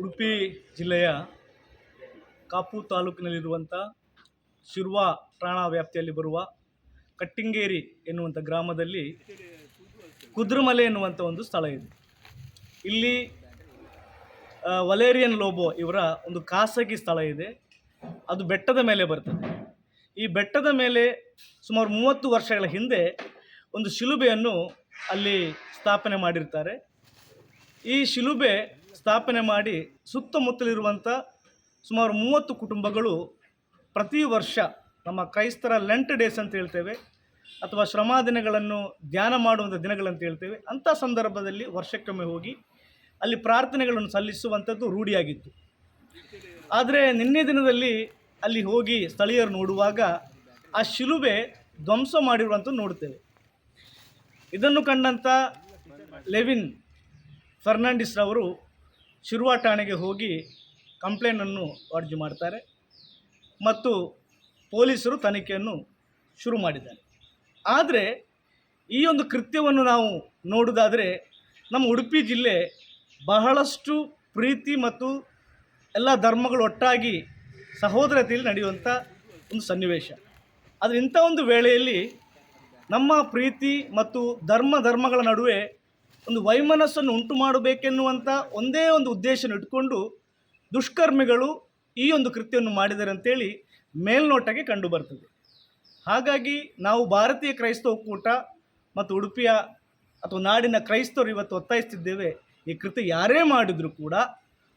ಉಡುಪಿ ಜಿಲ್ಲೆಯ ಕಾಪು ತಾಲೂಕಿನಲ್ಲಿರುವಂಥ ಶಿರ್ವ ಠಾಣಾ ವ್ಯಾಪ್ತಿಯಲ್ಲಿ ಬರುವ ಕಟ್ಟಿಂಗೇರಿ ಎನ್ನುವಂಥ ಗ್ರಾಮದಲ್ಲಿ ಕುದ್ರಮಲೆ ಎನ್ನುವಂಥ ಒಂದು ಸ್ಥಳ ಇದೆ. ಇಲ್ಲಿ ವಲೇರಿಯನ್ ಲೋಬೋ ಇವರ ಒಂದು ಖಾಸಗಿ ಸ್ಥಳ ಇದೆ. ಅದು ಬೆಟ್ಟದ ಮೇಲೆ ಬರ್ತದೆ. ಈ ಬೆಟ್ಟದ ಮೇಲೆ ಸುಮಾರು ಮೂವತ್ತು ವರ್ಷಗಳ ಹಿಂದೆ ಒಂದು ಶಿಲುಬೆಯನ್ನು ಅಲ್ಲಿ ಸ್ಥಾಪನೆ ಮಾಡಿರ್ತಾರೆ. ಈ ಶಿಲುಬೆ ಸ್ಥಾಪನೆ ಮಾಡಿ ಸುತ್ತಮುತ್ತಲಿರುವಂಥ ಸುಮಾರು ಮೂವತ್ತು ಕುಟುಂಬಗಳು ಪ್ರತಿ ವರ್ಷ ನಮ್ಮ ಕ್ರೈಸ್ತರ ಲೆಂಟ್ ಡೇಸ್ ಅಂತ ಹೇಳ್ತೇವೆ, ಅಥವಾ ಶ್ರಮ ದಿನಗಳನ್ನು ಧ್ಯಾನ ಮಾಡುವಂಥ ದಿನಗಳಂತ ಹೇಳ್ತೇವೆ. ಅಂಥ ಸಂದರ್ಭದಲ್ಲಿ ವರ್ಷಕ್ಕೊಮ್ಮೆ ಹೋಗಿ ಅಲ್ಲಿ ಪ್ರಾರ್ಥನೆಗಳನ್ನು ಸಲ್ಲಿಸುವಂಥದ್ದು ರೂಢಿಯಾಗಿತ್ತು. ಆದರೆ ನಿನ್ನೆ ದಿನದಲ್ಲಿ ಅಲ್ಲಿ ಹೋಗಿ ಸ್ಥಳೀಯರು ನೋಡುವಾಗ ಆ ಶಿಲುಬೆ ಧ್ವಂಸ ಮಾಡಿರುವಂಥ ನೋಡ್ತೇವೆ. ಇದನ್ನು ಕಂಡಂಥ ಲೆವಿನ್ ಫರ್ನಾಂಡಿಸ್ ರವರು ಶಿರ್ವಾ ಠಾಣೆಗೆ ಹೋಗಿ ಕಂಪ್ಲೇಂಟನ್ನು ಅರ್ಜಿ ಮಾಡ್ತಾರೆ ಮತ್ತು ಪೊಲೀಸರು ತನಿಖೆಯನ್ನು ಶುರು ಮಾಡಿದ್ದಾರೆ. ಆದರೆ ಈ ಒಂದು ಕೃತ್ಯವನ್ನು ನಾವು ನೋಡೋದಾದರೆ ನಮ್ಮ ಉಡುಪಿ ಜಿಲ್ಲೆ ಬಹಳಷ್ಟು ಪ್ರೀತಿ ಮತ್ತು ಎಲ್ಲ ಧರ್ಮಗಳು ಒಟ್ಟಾಗಿ ಸಹೋದರತೆಯಲ್ಲಿ ನಡೆಯುವಂಥ ಒಂದು ಸನ್ನಿವೇಶ. ಆದರೆ ಇಂಥ ಒಂದು ವೇಳೆಯಲ್ಲಿ ನಮ್ಮ ಪ್ರೀತಿ ಮತ್ತು ಧರ್ಮ ಧರ್ಮಗಳ ನಡುವೆ ಒಂದು ವೈಮನಸ್ಸನ್ನು ಉಂಟು ಮಾಡಬೇಕೆನ್ನುವಂಥ ಒಂದೇ ಒಂದು ಉದ್ದೇಶನ ಇಟ್ಕೊಂಡು ದುಷ್ಕರ್ಮಿಗಳು ಈ ಒಂದು ಕೃತ್ಯವನ್ನು ಮಾಡಿದರೆ ಅಂತೇಳಿ ಮೇಲ್ನೋಟಕ್ಕೆ ಕಂಡು ಬರ್ತದೆ. ಹಾಗಾಗಿ ನಾವು ಭಾರತೀಯ ಕ್ರೈಸ್ತ ಒಕ್ಕೂಟ ಮತ್ತು ಉಡುಪಿಯ ಅಥವಾ ನಾಡಿನ ಕ್ರೈಸ್ತರು ಇವತ್ತು ಒತ್ತಾಯಿಸ್ತಿದ್ದೇವೆ, ಈ ಕೃತ್ಯ ಯಾರೇ ಮಾಡಿದರೂ ಕೂಡ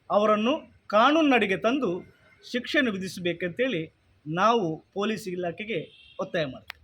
ಅವರನ್ನು ಕಾನೂನಿನಡಿಗೆ ತಂದು ಶಿಕ್ಷೆಯನ್ನು ವಿಧಿಸಬೇಕಂತೇಳಿ ನಾವು ಪೊಲೀಸ್ ಇಲಾಖೆಗೆ ಒತ್ತಾಯ ಮಾಡ್ತೇವೆ.